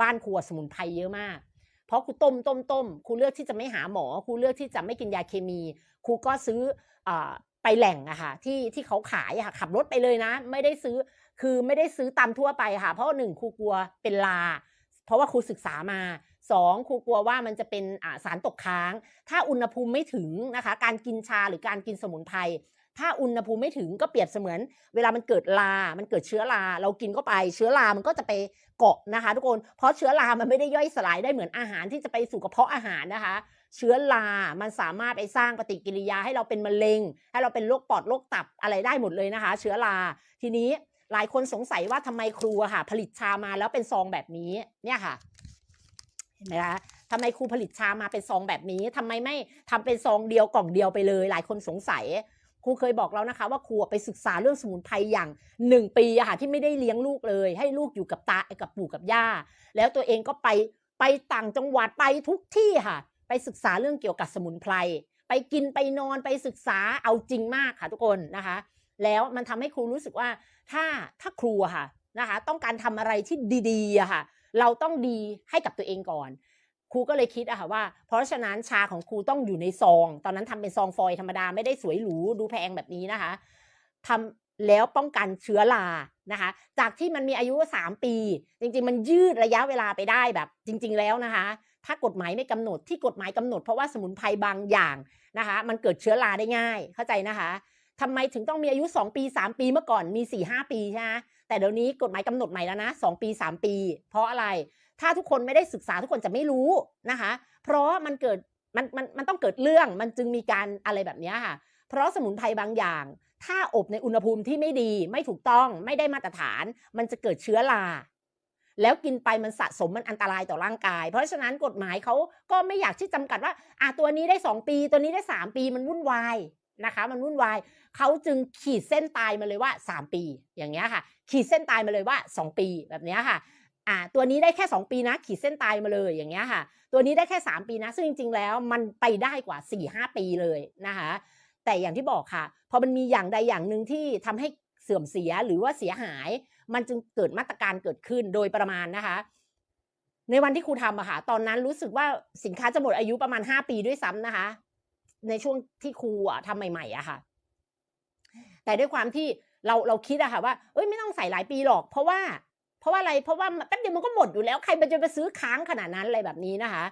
บ้านครัวสมุนไพรเยอะมาก เพราะครูต้มต้มต้มครูเลือกที่จะไม่หาหมอครูเลือกที่จะไม่กินยาเคมีครูก็ซื้ออไปแหล่งอะค่ะที่ที่เขาขายอะค่ะขับรถไปเลยนะ ไม่ได้ซื้อคือไม่ได้ซื้อตามทั่วไปค่ะ เพราะหนึ่งครูกลัวเป็นลา เพราะว่าครูศึกษามาสองครูกลัวว่ามันจะเป็นสารตกค้าง ถ้าอุณหภูมิไม่ถึงนะคะ การกินชาหรือการกินสมุนไพร ถ้าอุณหภูมิไม่ถึงก็เปรียบเสมือน เวลามันเกิดลา มันเกิดเชื้อรา เรากินเข้าไป เชื้อรา มันก็จะไปเกาะนะคะ ทุกคน เพราะเชื้อรา มันไม่ได้ย่อยสลายได้เหมือนอาหารที่จะไปสู่กระเพาะอาหารนะคะ เชื้อรา มันสามารถไปสร้างปฏิกิริยาให้เราเป็นมะเร็ง ให้เราเป็นโรคปอด โรคตับ อะไรได้หมดเลยนะคะ เชื้อรา ทีนี้หลายคนสงสัยว่าทำไมครูค่ะ ผลิตชามาแล้วเป็นซองแบบนี้ เนี่ยค่ะ เห็นไหมคะทำไมครูผลิตชามาเป็นซองแบบนี้ทำไมไม่ทำเป็นซองเดียวกล่องเดียวไปเลย หลายคนสงสัย ครูเคยบอกแล้วนะคะ ว่าครูไปศึกษาเรื่องสมุนไพรอย่างหนึ่งปีอะค่ะที่ไม่ได้เลี้ยงลูกเลย ให้ลูกอยู่กับตากับปู่กับย่า แล้วตัวเองก็ไปไปต่างจังหวัดไปทุกที่ค่ะ ไปศึกษาเรื่องเกี่ยวกับสมุนไพรไปกินไปนอนไปศึกษาเอาจริงมากค่ะทุกคนนะคะ แล้วมันทำให้ครูรู้สึกว่าถ้าถ้าครูค่ะนะคะ ต้องการทำอะไรที่ดีๆอะค่ะ เราต้องดีให้กับตัวเองก่อน ครูก็เลยคิดอะค่ะว่า เพราะฉะนั้นชาของครูต้องอยู่ในซอง ตอนนั้นทำเป็นซองฟอยธรรมดาไม่ได้สวยหรูดูแพงแบบนี้นะคะทำแล้วป้องกันเชื้อรานะคะ จากที่มันมีอายุ 3 ปี จริงๆ มันยืดระยะเวลาไปได้แบบ จริง ๆ แล้วนะคะ ถ้ากฎหมายไม่กำหนดที่กฎหมายกำหนด เพราะว่าสมุนไพรบางอย่างนะคะ มันเกิดเชื้อราได้ง่าย เข้าใจนะคะทำไมถึงต้องมีอายุ 2 ปี 3 ปีเมื่อก่อนมี 4 5 ปีใช่ไหมแต่เดี๋ยวนี้กฎหมายกำหนดใหม่แล้วนะ 2 ปี 3 ปี เพราะอะไรถ้าทุกคนไม่ได้ศึกษาทุกคนจะไม่รู้นะคะ เพราะมันเกิดมันมันมันต้องเกิดเรื่องมันจึงมีการอะไรแบบนี้ค่ะ เพราะสมุนไพรบางอย่าง ถ้าอบในอุณหภูมิที่ไม่ดีไม่ถูกต้องไม่ได้มาตรฐาน มันจะเกิดเชื้อราแล้วกินไปมันสะสมมันอันตรายต่อร่างกาย เพราะฉะนั้นกฎหมายเขาก็ไม่อยากที่จำกัดว่าอะตัวนี้ได้ 2 ปีตัวนี้ได้ 3 ปีมันวุ่นวายนะคะ มันวุ่นวายเขาจึงขีดเส้นตายมาเลยว่า 3 ปีอย่างเงี้ยค่ะ ขีดเส้นตายมาเลยว่า 2 ปีแบบเนี้ยค่ะ อ่าตัวนี้ได้แค่ 2 ปีนะขีดเส้นตายมาเลยอย่างเงี้ยค่ะ ตัวนี้ได้แค่ 3 ปีนะ ซึ่งจริงๆแล้วมันไปได้กว่า 4-5 ปีเลยนะคะแต่อย่างที่บอกค่ะ พอมันมีอย่างใดอย่างหนึ่งที่ทำให้เสื่อมเสียหรือว่าเสียหาย มันจึงเกิดมาตรการเกิดขึ้นโดยประมาณนะคะ ในวันที่ครูทำอะค่ะตอนนั้นรู้สึกว่าสินค้าจะหมดอายุประมาณ 5 ปีด้วยซ้ำนะคะ ในช่วงที่ครูอะทำใหม่ๆอะค่ะ แต่ด้วยความที่เราเราคิดอะค่ะว่าเอ้ยไม่ต้องใส่หลายปีหรอก เพราะว่า เพราะว่าอะไรเพราะว่าแป๊บเดียวมันก็หมดอยู่แล้วใครมันจะไปซื้อค้างขนาดนั้นอะไรแบบนี้นะคะ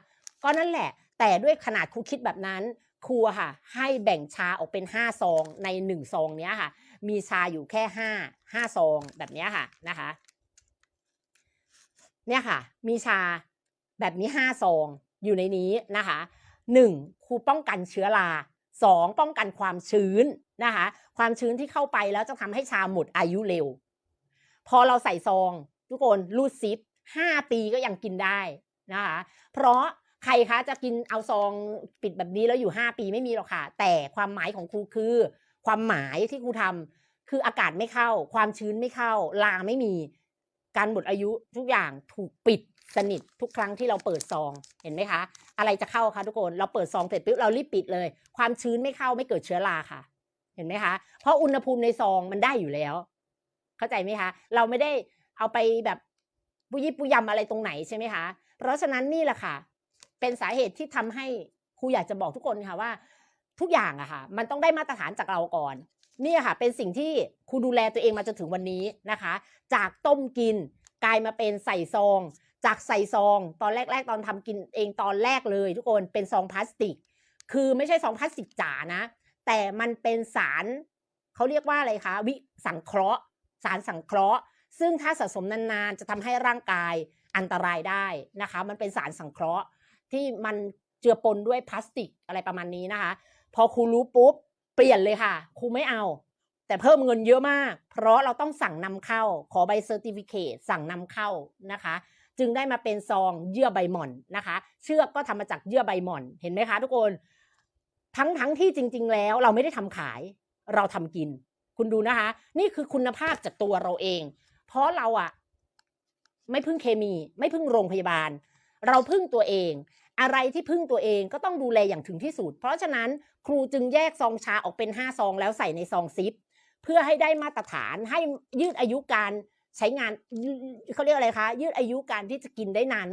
ก็นั่นแหละ แต่ด้วยขนาดครูคิดแบบนั้นครูค่ะ ให้แบ่งชาออกเป็นห้าซองในหนึ่งซองเนี้ยค่ะ มีชาอยู่แค่ห้าห้าซองแบบเนี้ยค่ะนะคะ เนี่ยค่ะ มีชาแบบนี้ห้าซองอยู่ในนี้นะคะหนึ่งครูป้องกันเชื้อราสองป้องกันความชื้นนะคะ ความชื้นที่เข้าไปแล้วจะทำให้ชาหมดอายุเร็ว พอเราใส่ซอง ทุกคนรูดซิปห้าปีก็ยังกินได้นะคะเพราะใครคะจะกินเอาซองปิดแบบนี้แล้วอยู่ห้าปีไม่มีหรอกค่ะ แต่ความหมายของครูคือ ความหมายที่ครูทำคืออากาศไม่เข้า ความชื้นไม่เข้า ลาไม่มีการหมดอายุทุกอย่างถูกปิดสนิททุกครั้งที่เราเปิดซองเห็นไหมคะ อะไรจะเข้าคะทุกคนเราเปิดซองเสร็จปุ๊บเรารีบปิดเลย ความชื้นไม่เข้าไม่เกิดเชื้อราค่ะ เห็นไหมคะ เพราะอุณหภูมิในซองมันได้อยู่แล้ว เข้าใจไหมคะ เราไม่ได้ เอาไปแบบปุยปุยำอะไรตรงไหนใช่ไหมคะ เพราะฉะนั้นนี่แหละค่ะ เป็นสาเหตุที่ทำให้ครูอยากจะบอกทุกคนค่ะว่า ทุกอย่างอะค่ะ มันต้องได้มาตรฐานจากเราก่อนนี่ค่ะ เป็นสิ่งที่ครูดูแลตัวเองมาจนถึงวันนี้นะคะ จากต้มกินกลายมาเป็นใส่ซอง จากใส่ซอง ตอนแรก ๆ ตอนทำกินเองตอนแรกเลย ทุกคนเป็นซองพลาสติก คือไม่ใช่ซองพลาสติกจ๋านะ แต่มันเป็นสารเขาเรียกว่าอะไรคะวิสังเคราะห์ สารสังเคราะห์ ซึ่งถ้าสะสมนานๆ จะทำให้ร่างกายอันตรายได้นะคะ มันเป็นสารสังเคราะห์ที่มันเจือปนด้วยพลาสติกอะไรประมาณนี้นะคะ พอครูรู้ปุ๊บเปลี่ยนเลยค่ะครูไม่เอา แต่เพิ่มเงินเยอะมาก เพราะเราต้องสั่งนำเข้า ขอใบเซอร์ติฟิเคตสั่งนำเข้านะคะ จึงได้มาเป็นซองเยื่อใบหม่อนนะคะ เชือกก็ทำมาจากเยื่อใบหม่อนเห็นไหมคะ ทุกคนทั้งทั้งที่จริง ๆ แล้วเราไม่ได้ทำขาย เราทำกิน คุณดูนะคะ นี่คือคุณภาพจากตัวเราเอง เพราะเราอะไม่พึ่งเคมี ไม่พึ่งโรงพยาบาล เราพึ่งตัวเอง อะไรที่พึ่งตัวเองก็ต้องดูแลอย่างถึงที่สุด เพราะฉะนั้นครูจึงแยกซองชาออกเป็น 5 ซองแล้วใส่ในซองซิป เพื่อให้ได้มาตรฐานให้ยืดอายุการใช้งานเขาเรียกอะไรคะ ยืดอายุการที่จะกินได้นาน